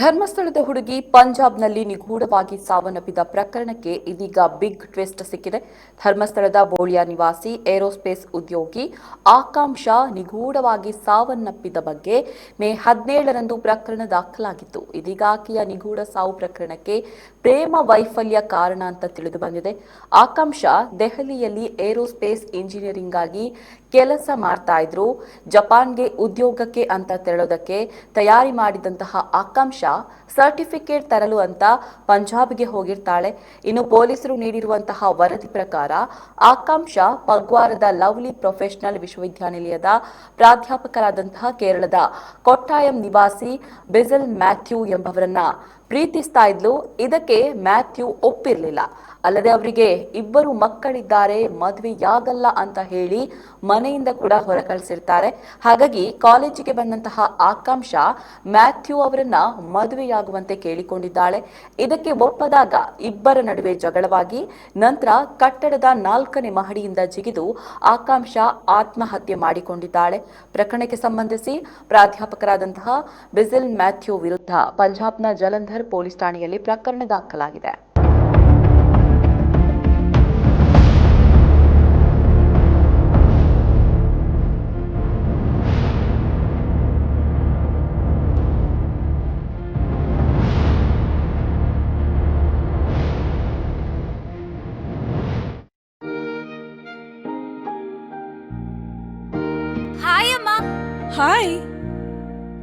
ಧರ್ಮಸ್ಥಳದ ಹುಡುಗಿ ಪಂಜಾಬ್ನಲ್ಲಿ ನಿಗೂಢವಾಗಿ ಸಾವನ್ನಪ್ಪಿದ ಪ್ರಕರಣಕ್ಕೆ ಇದೀಗ ಬಿಗ್ ಟ್ವಿಸ್ಟ್ ಸಿಕ್ಕಿದೆ. ಧರ್ಮಸ್ಥಳದ ಬೋಳಿಯ ನಿವಾಸಿ, ಏರೋಸ್ಪೇಸ್ ಉದ್ಯೋಗಿ ಆಕಾಂಕ್ಷ ನಿಗೂಢವಾಗಿ ಸಾವನ್ನಪ್ಪಿದ ಬಗ್ಗೆ ಮೇ ಹದಿನೇಳರಂದು ಪ್ರಕರಣ ದಾಖಲಾಗಿತ್ತು. ಇದೀಗ ಆಕೆಯ ನಿಗೂಢ ಸಾವು ಪ್ರಕರಣಕ್ಕೆ ಪ್ರೇಮ ವೈಫಲ್ಯ ಕಾರಣ ಅಂತ ತಿಳಿದು ಬಂದಿದೆ. ಆಕಾಂಕ್ಷ ದೆಹಲಿಯಲ್ಲಿ ಏರೋಸ್ಪೇಸ್ ಇಂಜಿನಿಯರಿಂಗ್ ಆಗಿ ಕೆಲಸ ಮಾಡ್ತಾ ಇದ್ರು. ಜಪಾನ್ಗೆ ಉದ್ಯೋಗಕ್ಕೆ ಅಂತ ತೆರಳೋದಕ್ಕೆ ತಯಾರಿ ಮಾಡಿದಂತಹ ಆಕಾಂಕ್ಷ ಸರ್ಟಿಫಿಕೇಟ್ ತರಲು ಅಂತ ಪಂಜಾಬ್ಗೆ ಹೋಗಿರ್ತಾಳೆ. ಇನ್ನು ಪೊಲೀಸರು ನೀಡಿರುವಂತಹ ವರದಿ ಪ್ರಕಾರ ಆಕಾಂಕ್ಷ ಪಗ್ವಾರದ ಲವ್ಲಿ ಪ್ರೊಫೆಷನಲ್ ವಿಶ್ವವಿದ್ಯಾನಿಲಯದ ಪ್ರಾಧ್ಯಾಪಕರಾದಂತಹ ಕೇರಳದ ಕೊಟ್ಟಾಯಂ ನಿವಾಸಿ ಬೆಜಲ್ ಮ್ಯಾಥ್ಯೂ ಎಂಬವರನ್ನ ಪ್ರೀತಿಸ್ತಾ ಇದ್ಲು, ಇದಕ್ಕೆ ಮ್ಯಾಥ್ಯೂ ಒಪ್ಪಿರಲಿಲ್ಲ. ಅಲ್ಲದೆ ಅವರಿಗೆ, ಇಬ್ಬರು ಮಕ್ಕಳಿದ್ದಾರೆ, ಮದುವೆಯಾಗಲ್ಲ ಅಂತ ಹೇಳಿ ಮನೆಯಿಂದ ಕೂಡ ಹೊರ ಕಳಿಸಿರ್ತಾರೆ ಹಾಗಾಗಿ ಕಾಲೇಜಿಗೆ ಬಂದಂತಹ ಆಕಾಂಕ್ಷ ಮ್ಯಾಥ್ಯೂ ಅವರನ್ನ ಮದುವೆಯಾಗುವಂತೆ ಕೇಳಿಕೊಂಡಿದ್ದಾಳೆ. ಇದಕ್ಕೆ ಒಪ್ಪದಾಗ ಇಬ್ಬರ ನಡುವೆ ಜಗಳವಾಗಿ, ನಂತರ ಕಟ್ಟಡದ ನಾಲ್ಕನೇ ಮಹಡಿಯಿಂದ ಜಿಗಿದು ಆಕಾಂಕ್ಷ ಆತ್ಮಹತ್ಯೆ ಮಾಡಿಕೊಂಡಿದ್ದಾಳೆ. ಪ್ರಕರಣಕ್ಕೆ ಸಂಬಂಧಿಸಿ ಪ್ರಾಧ್ಯಾಪಕರಾದಂತಹ ಬಿಸಿಲ್ ಮ್ಯಾಥ್ಯೂ ವಿರುದ್ಧ ಪಂಜಾಬ್ನ ಜಲಂಧರ್ ಪೊಲೀಸ್ ಠಾಣೆಯಲ್ಲಿ ಪ್ರಕರಣ ದಾಖಲಾಗಿದೆ. ಹಾಯ್ ಅಮ್ಮ ಹಾಯ್